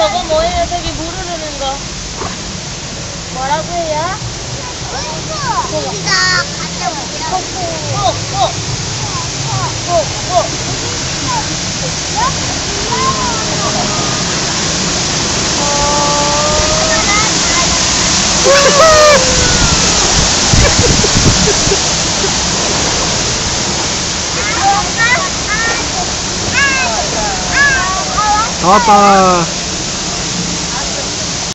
저거 뭐예요? 저기 물 흐르는 거. 뭐라고 해요? 꼭, 꼭. 꼭, 꼭. 다 왔다.